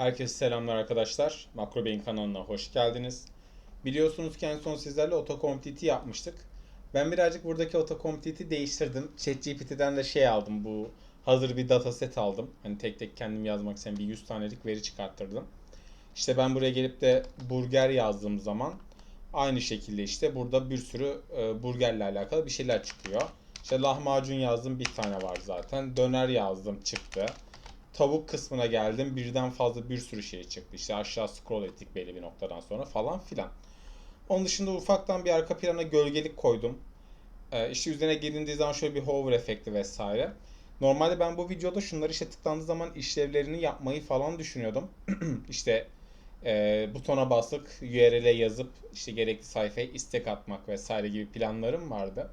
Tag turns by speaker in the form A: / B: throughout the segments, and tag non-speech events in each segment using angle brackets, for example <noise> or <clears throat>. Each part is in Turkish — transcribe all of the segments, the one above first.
A: Herkese selamlar arkadaşlar. Makro Beyin kanalına hoş geldiniz. Biliyorsunuz ki en son sizlerle autocomplete yapmıştık. Ben birazcık buradaki autocomplete'i değiştirdim. ChatGPT'den de şey aldım bu hazır bir dataset aldım. Hani tek tek kendim yazmak için bir 100 tanelik veri çıkarttırdım. İşte ben buraya gelip de burger yazdığım zaman aynı şekilde işte burada bir sürü e, burgerle alakalı bir şeyler çıkıyor. İşte lahmacun yazdım bir tane var zaten. Döner yazdım çıktı tavuk kısmına geldim. Birden fazla bir sürü şey çıktı. İşte aşağı scroll ettik belli bir noktadan sonra falan filan. Onun dışında ufaktan bir arka plana gölgelik koydum. Ee, işte üzerine gelindiği zaman şöyle bir hover efekti vesaire. Normalde ben bu videoda şunları işte tıklandığı zaman işlevlerini yapmayı falan düşünüyordum. <clears throat> işte e, butona basıp URL'e yazıp işte gerekli sayfaya istek atmak vesaire gibi planlarım vardı.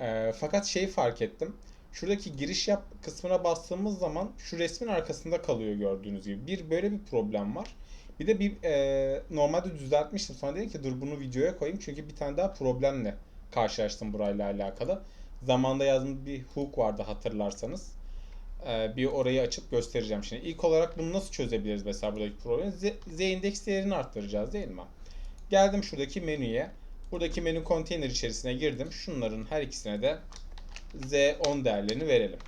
A: E, fakat şeyi fark ettim. Şuradaki giriş yap kısmına bastığımız zaman şu resmin arkasında kalıyor gördüğünüz gibi. Bir böyle bir problem var. Bir de bir e, normalde düzeltmiştim. Sonra dedim ki dur bunu videoya koyayım. Çünkü bir tane daha problemle karşılaştım burayla alakalı. Zamanda yazdığım bir hook vardı hatırlarsanız. E, bir orayı açıp göstereceğim şimdi. İlk olarak bunu nasıl çözebiliriz mesela buradaki problemi? Z, Z indeks değerini arttıracağız değil mi? Geldim şuradaki menüye. Buradaki menü konteyner içerisine girdim. Şunların her ikisine de Z10 değerlerini verelim.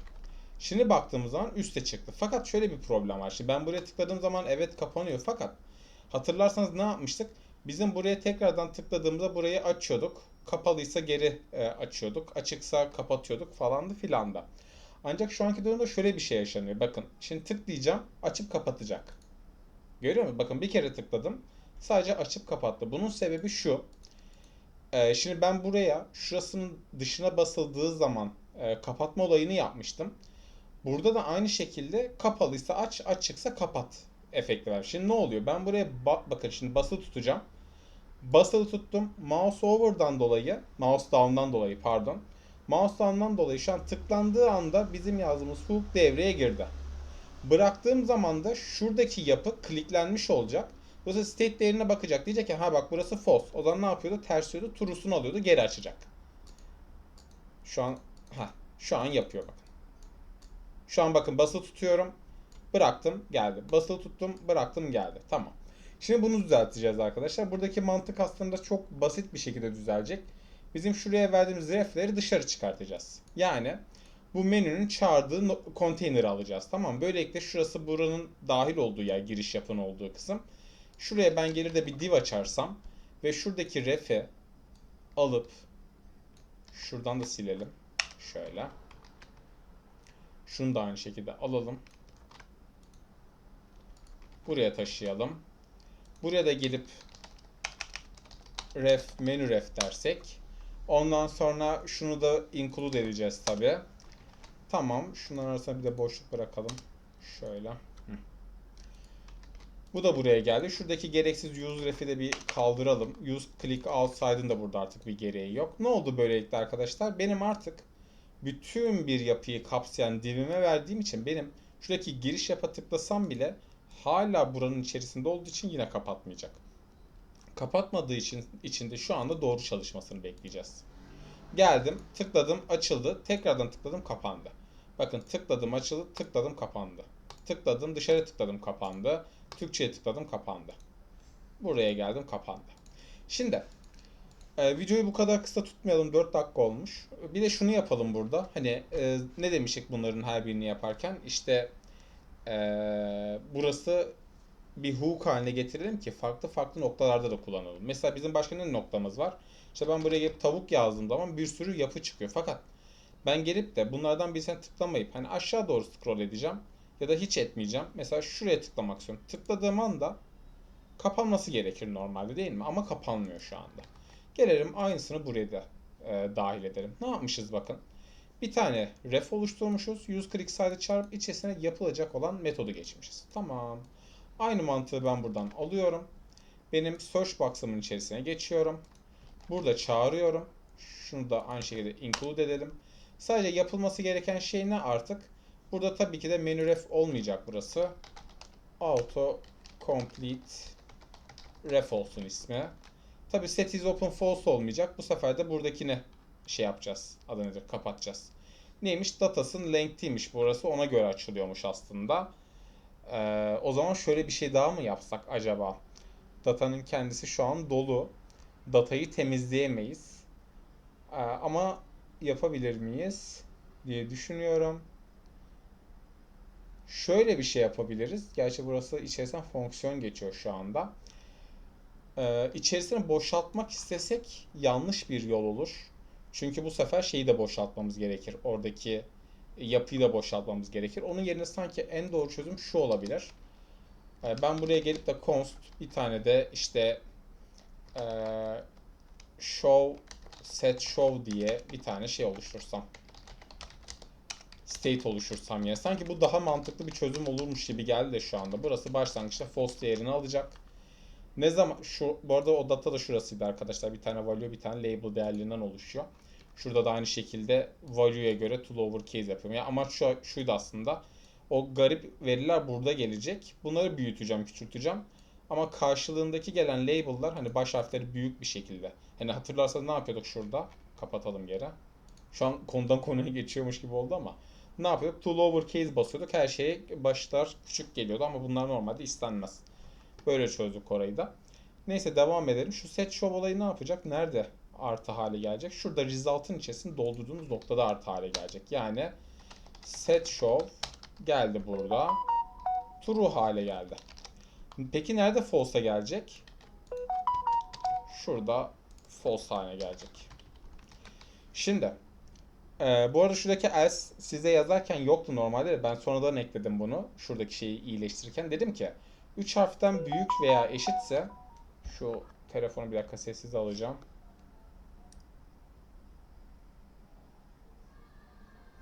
A: Şimdi baktığımız zaman üste çıktı. Fakat şöyle bir problem var. Şimdi ben buraya tıkladığım zaman evet kapanıyor. Fakat hatırlarsanız ne yapmıştık? Bizim buraya tekrardan tıkladığımızda burayı açıyorduk. Kapalıysa geri e, açıyorduk. Açıksa kapatıyorduk falandı filandı. Ancak şu anki durumda şöyle bir şey yaşanıyor. Bakın şimdi tıklayacağım açıp kapatacak. Görüyor musun? Bakın bir kere tıkladım. Sadece açıp kapattı. Bunun sebebi şu. Ee, şimdi ben buraya şurasının dışına basıldığı zaman e, kapatma olayını yapmıştım. Burada da aynı şekilde kapalıysa aç, açıksa kapat efekti var. Şimdi ne oluyor? Ben buraya ba- bakın şimdi basılı tutacağım. Basılı tuttum. Mouse over'dan dolayı, mouse down'dan dolayı pardon. Mouse down'dan dolayı şu an tıklandığı anda bizim yazdığımız hook devreye girdi. Bıraktığım zaman da şuradaki yapı kliklenmiş olacak. Burası state değerine bakacak. Diyecek ki ha bak burası false. O zaman ne yapıyordu? Ters yiyordu. True'sunu alıyordu. Geri açacak. Şu an ha şu an yapıyor bakın. Şu an bakın basılı tutuyorum. Bıraktım geldi. Basılı tuttum bıraktım geldi. Tamam. Şimdi bunu düzelteceğiz arkadaşlar. Buradaki mantık aslında çok basit bir şekilde düzelecek. Bizim şuraya verdiğimiz refleri dışarı çıkartacağız. Yani bu menünün çağırdığı konteyneri alacağız. Tamam Böylelikle şurası buranın dahil olduğu yer, giriş yapan olduğu kısım. Şuraya ben gelir de bir div açarsam ve şuradaki ref'i alıp şuradan da silelim. Şöyle. Şunu da aynı şekilde alalım. Buraya taşıyalım. Buraya da gelip ref, menü ref dersek. Ondan sonra şunu da include edeceğiz tabi. Tamam. Şunların arasına bir de boşluk bırakalım. Şöyle. Bu da buraya geldi. Şuradaki gereksiz use ref'i de bir kaldıralım. Use click outside'ın da burada artık bir gereği yok. Ne oldu böylelikle arkadaşlar? Benim artık bütün bir yapıyı kapsayan divime verdiğim için benim şuradaki giriş yapa tıklasam bile hala buranın içerisinde olduğu için yine kapatmayacak. Kapatmadığı için içinde şu anda doğru çalışmasını bekleyeceğiz. Geldim, tıkladım, açıldı. Tekrardan tıkladım, kapandı. Bakın tıkladım, açıldı, tıkladım, kapandı. Tıkladım, dışarı tıkladım, kapandı. Türkçe'ye tıkladım kapandı. Buraya geldim kapandı. Şimdi e, videoyu bu kadar kısa tutmayalım 4 dakika olmuş. Bir de şunu yapalım burada. Hani e, ne demiştik bunların her birini yaparken? İşte e, burası bir hook haline getirelim ki farklı farklı noktalarda da kullanalım. Mesela bizim başka ne noktamız var? İşte ben buraya gelip tavuk yazdığım zaman bir sürü yapı çıkıyor. Fakat ben gelip de bunlardan birisine tıklamayıp hani aşağı doğru scroll edeceğim ya da hiç etmeyeceğim. Mesela şuraya tıklamak istiyorum. Tıkladığım anda kapanması gerekir normalde değil mi? Ama kapanmıyor şu anda. Gelelim aynısını buraya da e, dahil edelim. Ne yapmışız bakın. Bir tane ref oluşturmuşuz. Use click side çarp içerisine yapılacak olan metodu geçmişiz. Tamam. Aynı mantığı ben buradan alıyorum. Benim search box'ımın içerisine geçiyorum. Burada çağırıyorum. Şunu da aynı şekilde include edelim. Sadece yapılması gereken şey ne artık? Burada tabii ki de menü ref olmayacak burası. Auto complete ref olsun ismi. Tabii set is open false olmayacak. Bu sefer de buradakini şey yapacağız. Adı nedir? Kapatacağız. Neymiş? Datas'ın length'iymiş burası. Ona göre açılıyormuş aslında. Ee, o zaman şöyle bir şey daha mı yapsak acaba? Datanın kendisi şu an dolu. Datayı temizleyemeyiz. Ee, ama yapabilir miyiz diye düşünüyorum. Şöyle bir şey yapabiliriz. Gerçi burası içerisinden fonksiyon geçiyor şu anda. Ee, içerisini boşaltmak istesek yanlış bir yol olur. Çünkü bu sefer şeyi de boşaltmamız gerekir. Oradaki yapıyı da boşaltmamız gerekir. Onun yerine sanki en doğru çözüm şu olabilir. Ee, ben buraya gelip de const bir tane de işte ee, show set show diye bir tane şey oluştursam. State oluştursam yani. Sanki bu daha mantıklı bir çözüm olurmuş gibi geldi de şu anda. Burası başlangıçta false değerini alacak. Ne zaman şu bu arada o data da şurasıydı arkadaşlar. Bir tane value bir tane label değerlerinden oluşuyor. Şurada da aynı şekilde value'ya göre to lowercase yapıyorum. Yani amaç şu, şuydu aslında. O garip veriler burada gelecek. Bunları büyüteceğim, küçülteceğim. Ama karşılığındaki gelen label'lar hani baş harfleri büyük bir şekilde. Hani hatırlarsanız ne yapıyorduk şurada? Kapatalım geri. Şu an konudan konuya <laughs> geçiyormuş gibi oldu ama. Ne yapıyorduk? To lowercase basıyorduk. Her şeye başlar küçük geliyordu ama bunlar normalde istenmez. Böyle çözdük orayı da. Neyse devam edelim. Şu set show olayı ne yapacak? Nerede artı hale gelecek? Şurada result'ın içerisinde doldurduğumuz noktada artı hale gelecek. Yani set show geldi burada. True hale geldi. Peki nerede false'a gelecek? Şurada false haline gelecek. Şimdi e, bu arada şuradaki else size yazarken yoktu normalde de ben sonradan ekledim bunu. Şuradaki şeyi iyileştirirken. Dedim ki 3 harften büyük veya eşitse şu telefonu bir dakika sessiz alacağım.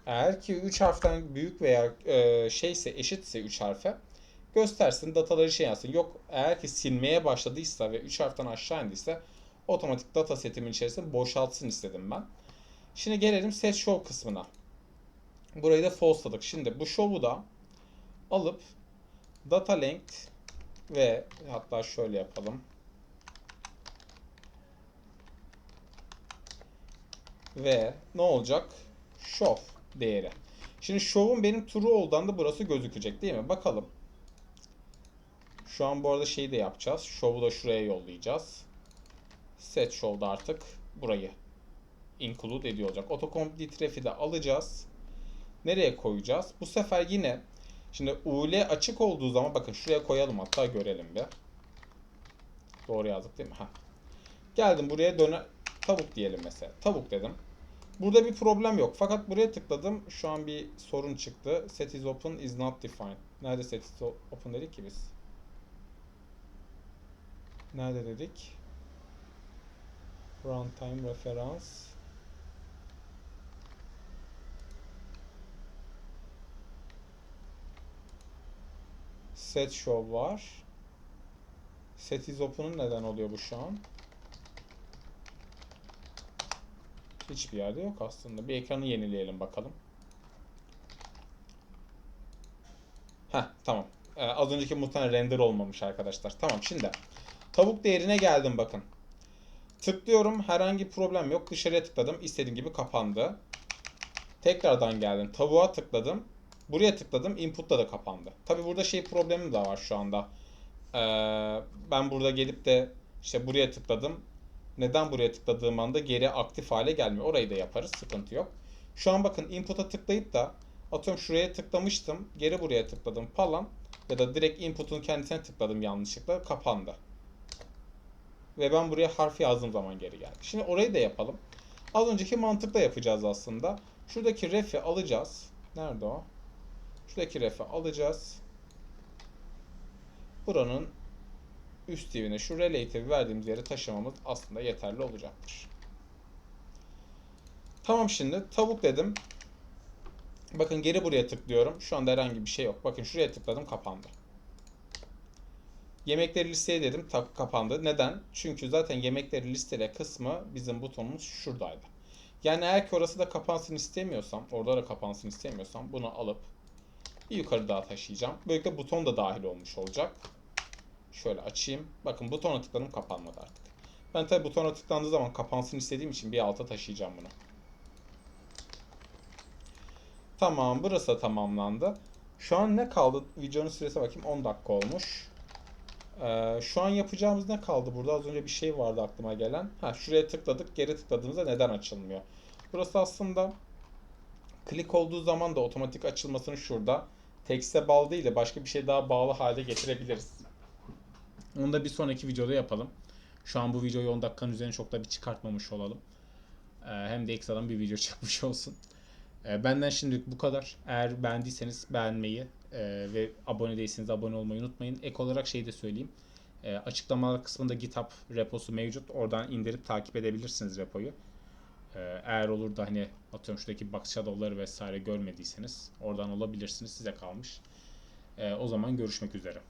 A: Eğer ki 3 harften büyük veya e, şeyse eşitse 3 harfe göstersin dataları şey yazsın. Yok eğer ki silmeye başladıysa ve 3 harften aşağı indiyse otomatik data setimin içerisinde boşaltsın istedim ben. Şimdi gelelim set show kısmına. Burayı da false'ladık. Şimdi bu show'u da alıp data length ve hatta şöyle yapalım. Ve ne olacak? Show değeri. Şimdi show'un benim true olduğunda burası gözükecek değil mi? Bakalım. Şu an bu arada şeyi de yapacağız. Show'u da şuraya yollayacağız. Set show'da artık burayı include ediyor olacak. Autocomplete ref'i de alacağız. Nereye koyacağız? Bu sefer yine şimdi UL açık olduğu zaman bakın şuraya koyalım hatta görelim bir. Doğru yazdık değil mi? Ha. Geldim buraya döne tavuk diyelim mesela. Tavuk dedim. Burada bir problem yok. Fakat buraya tıkladım. Şu an bir sorun çıktı. Set is open is not defined. Nerede set is open dedik ki biz? Nerede dedik? Runtime reference. Set show var. Set is open'ın neden oluyor bu şu an? Hiçbir yerde yok aslında. Bir ekranı yenileyelim bakalım. Heh tamam. Ee, az önceki muhtemelen render olmamış arkadaşlar. Tamam şimdi. Tavuk değerine geldim bakın. Tıklıyorum. Herhangi problem yok. Dışarıya tıkladım. İstediğim gibi kapandı. Tekrardan geldim. Tavuğa tıkladım. Buraya tıkladım. Input'ta da kapandı. Tabi burada şey problemi de var şu anda. Ee, ben burada gelip de işte buraya tıkladım. Neden buraya tıkladığım anda geri aktif hale gelmiyor. Orayı da yaparız. Sıkıntı yok. Şu an bakın input'a tıklayıp da atıyorum şuraya tıklamıştım. Geri buraya tıkladım falan. Ya da direkt input'un kendisine tıkladım yanlışlıkla. Kapandı. Ve ben buraya harf yazdığım zaman geri geldi. Şimdi orayı da yapalım. Az önceki mantıkla yapacağız aslında. Şuradaki ref'i alacağız. Nerede o? Şuradaki ref'i alacağız. Buranın üst divine şu relative verdiğimiz yere taşımamız aslında yeterli olacaktır. Tamam şimdi tavuk dedim. Bakın geri buraya tıklıyorum. Şu anda herhangi bir şey yok. Bakın şuraya tıkladım kapandı. Yemekleri listeye dedim tak kapandı. Neden? Çünkü zaten yemekleri listele kısmı bizim butonumuz şuradaydı. Yani eğer ki orası da kapansın istemiyorsam, orada da kapansın istemiyorsam bunu alıp bir yukarı daha taşıyacağım. Böylelikle buton da dahil olmuş olacak. Şöyle açayım. Bakın butona tıkladım kapanmadı artık. Ben tabi butona tıklandığı zaman kapansın istediğim için bir alta taşıyacağım bunu. Tamam burası da tamamlandı. Şu an ne kaldı? Videonun süresi bakayım 10 dakika olmuş. Ee, şu an yapacağımız ne kaldı burada? Az önce bir şey vardı aklıma gelen. Ha şuraya tıkladık. Geri tıkladığımızda neden açılmıyor? Burası aslında klik olduğu zaman da otomatik açılmasını şurada tekste bağlı değil de başka bir şey daha bağlı hale getirebiliriz. Onu da bir sonraki videoda yapalım. Şu an bu videoyu 10 dakikanın üzerine çok da bir çıkartmamış olalım. Ee, hem de ekstradan bir video <laughs> çıkmış olsun. Ee, benden şimdilik bu kadar. Eğer beğendiyseniz beğenmeyi e, ve abone değilseniz abone olmayı unutmayın. Ek olarak şey de söyleyeyim. E, açıklamalar kısmında GitHub reposu mevcut. Oradan indirip takip edebilirsiniz repoyu. Ee, eğer olur da hani atıyorum şuradaki box shadow'ları vesaire görmediyseniz oradan olabilirsiniz. Size kalmış. Ee, o zaman görüşmek üzere.